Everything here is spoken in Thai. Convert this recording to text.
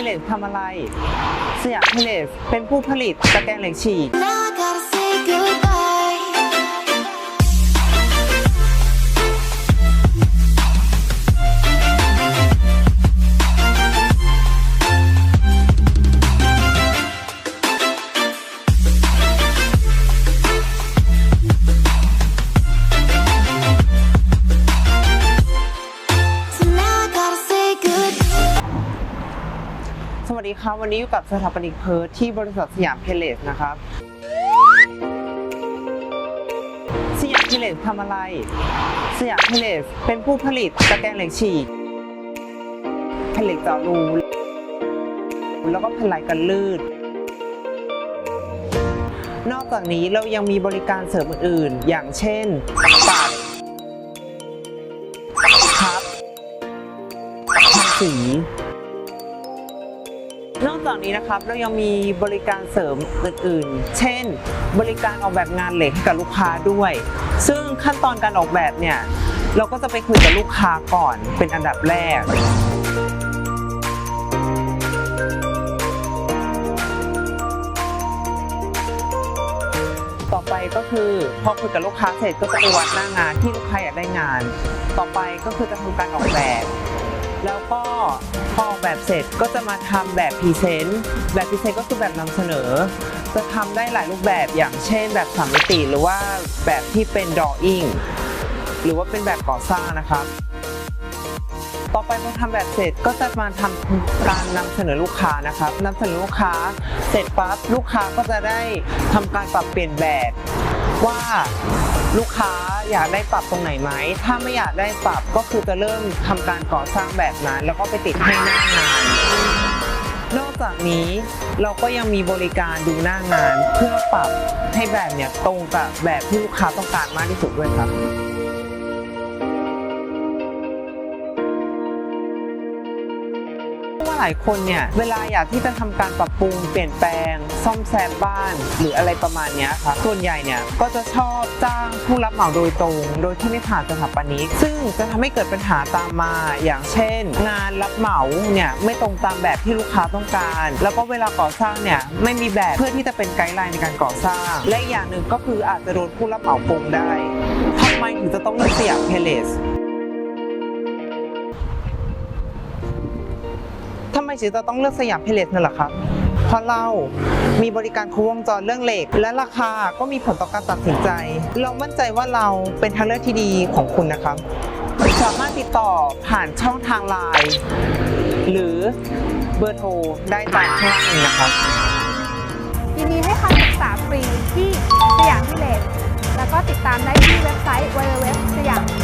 ิเลสทำอะไร สยามพิเลสเป็นผู้ผลิตตะแกรงเหล็กฉีก สวัสดีครับวันนี้อยู่กับสถาปนิกเพิร์ทที่บริษัทสยามเพลเลสนะครับสยามเพลเลสทำอะไร สยามเพลเลสเป็นผู้ผลิตตะแกรงเหล็กฉีกแผ่นเหล็กเจาะรูแล้วก็แผ่นไหลกันลื่น นอกจากนี้เรายังมีบริการเสริมอื่นๆ อย่างเช่นปัดพับทำสี นอกจากนี้นะครับเรายังมีบริการเสริมอื่นๆ เช่น บริการออกแบบงานเหล็กให้กับลูกค้าด้วย ซึ่งขั้นตอนการออกแบบเนี่ยเราก็จะไปคุยกับลูกค้าก่อนเป็นอันดับแรกต่อไปก็คือพอคุยกับลูกค้าเสร็จก็จะไปวัดหน้างานที่ลูกค้าอยากได้งาน ต่อไปก็คือจะทำการออกแบบ แล้วก็พอออกแบบเสร็จก็จะมาทำแบบพรีเซนต์ แบบพรีเซนต์ก็คือแบบนำเสนอ จะทำได้หลายรูปแบบอย่างเช่น แบบสามมิติหรือว่าแบบที่เป็น drawing หรือว่าเป็นแบบก่อสร้างนะครับต่อไปพอทำแบบเสร็จก็จะมาทำการนำเสนอลูกค้านะครับนำเสนอลูกค้าเสร็จปั๊บลูกค้าก็จะได้ทำการปรับเปลี่ยนแบบ ว่าลูกค้าอยากได้ปรับตรงไหนไหม ถ้าไม่อยากได้ปรับก็คือจะเริ่มทำการก่อสร้างแบบนั้น แล้วก็ไปติดให้หน้างาน นอกจากนี้เราก็ยังมีบริการดูหน้างาน เพื่อปรับให้แบบเนี่ยตรงกับแบบที่ลูกค้าต้องการมากที่สุดด้วยครับ หลายคนเนี่ยเวลาอยากที่จะทำการปรับปรุงเปลี่ยนแปลง ซ่อมแซมบ้าน หรืออะไรประมาณนี้ค่ะส่วนใหญ่เนี่ยก็จะชอบจ้างผู้รับเหมาโดยตรง โดยที่ไม่ผ่านสถาปนิกซึ่งจะทำให้เกิดปัญหาตามมาอย่างเช่น งานรับเหมาเนี่ยไม่ตรงตามแบบที่ลูกค้าต้องการ แล้วก็เวลาก่อสร้างเนี่ยไม่มีแบบเพื่อที่จะเป็นไกด์ไลน์ในการก่อสร้าง และอีกอย่างหนึ่งก็คืออาจจะโดนผู้รับเหมาโกงได้ทำไมถึงจะต้องเลือกสยามเพลส ทำไมถึงจะต้องเลือกสยามเพลเลสนั่นแหละครับเพราะเรามีบริการครบวงจรเรื่องเหล็ก และราคาก็มีผลต่อการตัดสินใจ เรามั่นใจว่าเราเป็นทางเลือกที่ดีของคุณนะครับสามารถติดต่อผ่านช่องทางไลน์หรือเบอร์โทรได้ตามข้างล่างนี้นะครับยินดีให้คำปรึกษาฟรีที่สยามพิเลตแล้วก็ติดตามได้ที่เว็บไซต์ www สยาม